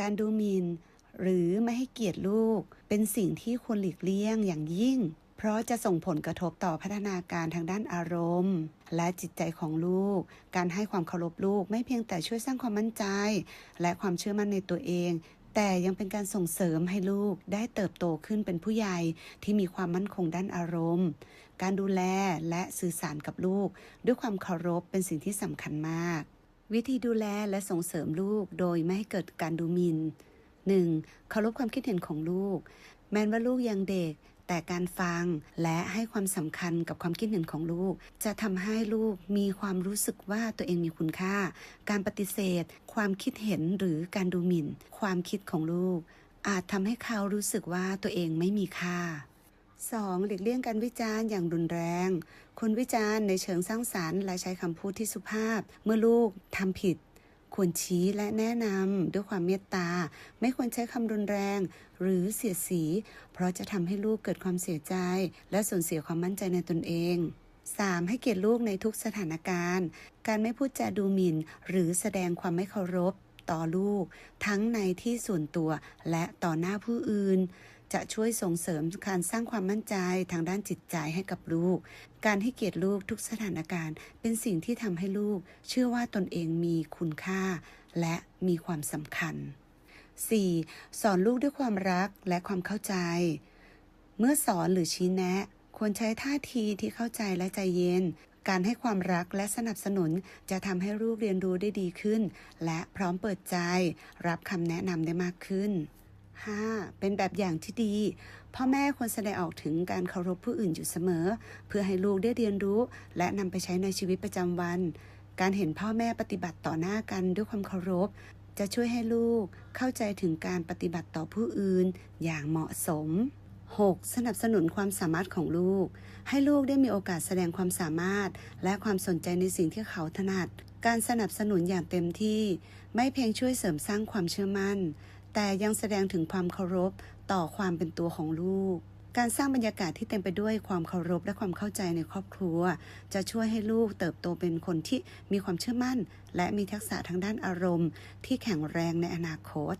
การดูหมิ่น หรือไม่ให้เกียรติลูก เป็นสิ่งที่ควรหลีกเลี่ยงอย่างยิ่ง เพราะจะส่งผลกระทบต่อพัฒนาการทางด้านอารมณ์ และจิตใจของลูก การให้ความเคารพลูกไม่เพียงแต่ช่วยสร้างความมั่นใจ และความเชื่อมั่นในตัวเองแต่ยังเป็นการส่งเสริมให้ลูกได้เติบโตขึ้นเป็นผู้ใหญ่ที่มีความมั่นคงด้านอารมณ์ การดูแลและสื่อสารกับลูก ด้วยความเคารพเป็นสิ่งที่สำคัญมาก วิธีดูแลและส่งเสริมลูกโดยไม่ให้เกิดการดูหมิน่น 1. เคารพความคิดเห็นของลูก แม้ว่าลูกยังเด็ก แต่การฟังและให้ความสำคัญกับความคิดเห็นของลูก จะทำให้ลูกมีความรู้สึกว่าตัวเองมีคุณค่า การปฏิเสธ ความคิดเห็นหรือการดูหมิ่น ความคิดของลูก อาจทำให้เขารู้สึกว่าตัวเองไม่มีค่า 2. หลีกเลี่ยงการวิจารณ์อย่างรุนแรง คุณวิจารณ์ในเชิงสร้างสารรค์และใช้คำพูดที่สุภาพ เมื่อลูกทำผิด ควรชี้และแนะนำด้วยความเมตตา ไม่ควรใช้คำรุนแรง หรือเสียดสี เพราะจะทำให้ลูกเกิดความเสียใจ และสูญเสียความมั่นใจในตนเอง 3. ให้เกียรติลูกในทุกสถานการณ์ การไม่พูดจาดูหมิ่น หรือแสดงความไม่เคารพต่อลูก ทั้งในที่ส่วนตัวและต่อหน้าผู้อื่น จะช่วยส่งเสริมการสร้างความมั่นใจทางด้านจิตใจให้กับลูก การให้เกียรติลูกทุกสถานการณ์ เป็นสิ่งที่ทำให้ลูก เชื่อว่าตนเองมีคุณค่า และมีความสำคัญ 4. สอนลูกด้วยความรักและความเข้าใจ เมื่อสอนหรือชี้แนะ ควรใช้ท่าทีที่เข้าใจและใจเย็น การให้ความรักและสนับสนุนจะทำให้ลูกเรียนรู้ได้ดีขึ้น และพร้อมเปิดใจ รับคำแนะนำได้มากขึ้น 5. เป็นแบบอย่างที่ดี พ่อแม่ควรแสดงออกถึงการเคารพผู้อื่นอยู่เสมอ เพื่อให้ลูกได้เรียนรู้ และนำไปใช้ในชีวิตประจำวัน การเห็นพ่อแม่ปฏิบัติต่อหน้ากันด้วยความเคารพ จะช่วยให้ลูกเข้าใจถึงการปฏิบัติต่อผู้อื่นอย่างเหมาะสม 6. สนับสนุนความสามารถของลูก ให้ลูกได้มีโอกาสแสดงความสามารถ และความสนใจในสิ่งที่เขาถนัด การสนับสนุนอย่างเต็มที่ ไม่เพียงช่วยเสริมสร้างความเชื่อมั่น แต่ยังแสดงถึงความเคารพต่อความเป็นตัวของลูก การสร้างบรรยากาศที่เต็มไปด้วยความเคารพและความเข้าใจในครอบครัว จะช่วยให้ลูกเติบโตเป็นคนที่มีความเชื่อมั่น และมีทักษะทางด้านอารมณ์ ที่แข็งแรงในอนาคต